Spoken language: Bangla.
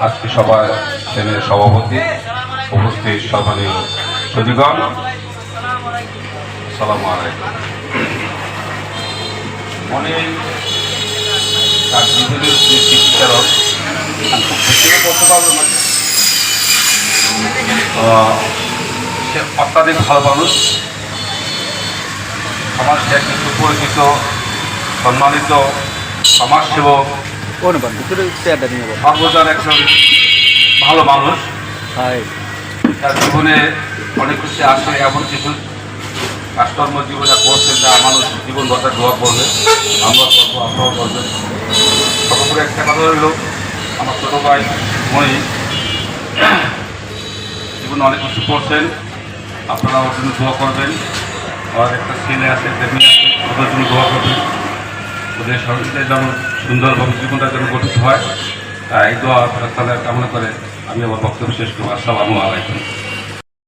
আজকে সভা সেনের সভাপতি উপস্থিত সম্মানীয় সদীগণ সালাম আহ, সে অত্যাধিক ভালো মানুষ। আমার যে একজন পরিচিত সম্মানিত সমাজসেবক কোন বান ভিতরে চেয়ারটা নিয়ে বল সর্বজন একজন ভালো মানুষ। হাই। তার জীবনে অনেক কিছু আসে এমন কিছু। কাজকর্ম জীবনে করছেন যা মানুষ জীবন বাঁচার দোয়া করবে। আমরা করব আপনারাও করবেন সর্বোপরি একটা কথা হইল আমার ছোটো ভাই মণি। জীবনে অনেক কিছু করছেন আপনারা ওর জন্য দোয়া করবেন। আমার একটা ছেলে আছে একটা মেয়ে আছে ওদের জন্য দোয়া করবেন। ওদের সংসারে যেন সুন্দরভাবে জীবনটা যেন গঠিত হয়, তাই এই দোয়া তাহলে কামনা করে আমি আমার বক্তব্য শেষ করব। আসসালামু আলাইকুম।